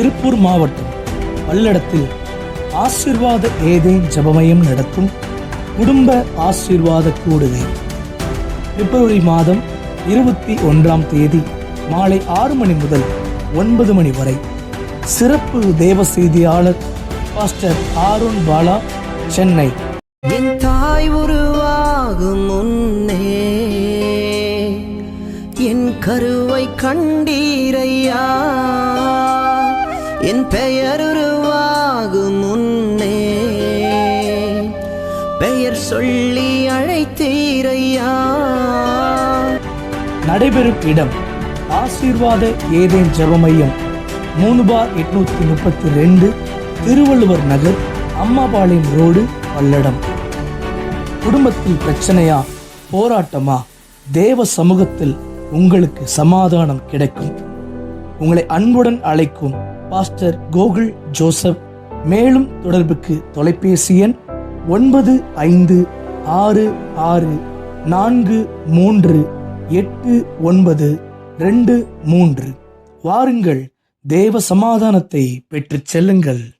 திருப்பூர் மாவட்டம் பல்லடத்தில் ஆசிர்வாத ஏதேன் ஜபமயம் நடத்தும் குடும்ப ஆசீர்வாத கூடுகை பிப்ரவரி மாதம் இருபத்தி ஒன்றாம் தேதி மாலை ஆறு மணி முதல் ஒன்பது மணி வரை சிறப்பு தேவ செய்தியாளர் பாஸ்டர் ஆரோன் பாலா சென்னை. என் தாய் உருவாகும் முன்னே என் கருவை கண்டீரை என் பெயர் உருவாகும் முன்னே பெயர் சொல்லி அழைத்தீரையா? நடைபெறும் இடம் ஆசீர்வாத ஏதேன் ஜெபமையம் மூணு பார் எட்நூத்தி முப்பத்தி ரெண்டு திருவள்ளுவர் நகர் அம்மாபாளையம் ரோடு பல்லடம். குடும்பத்தில் பிரச்சனையா? போராட்டமா? தேவ சமூகத்தில் உங்களுக்கு சமாதானம் கிடைக்கும். உங்களை அன்புடன் அழைக்கும் பாஸ்டர் கோகுல் ஜோசப். மேலும் தொடர்புக்கு தொலைபேசி எண் ஒன்பது ஐந்து ஆறு ஆறு நான்கு மூன்று எட்டு ஒன்பது ரெண்டு மூன்று. வாருங்கள் தேவ சமாதானத்தை பெற்றுச் செல்லுங்கள்.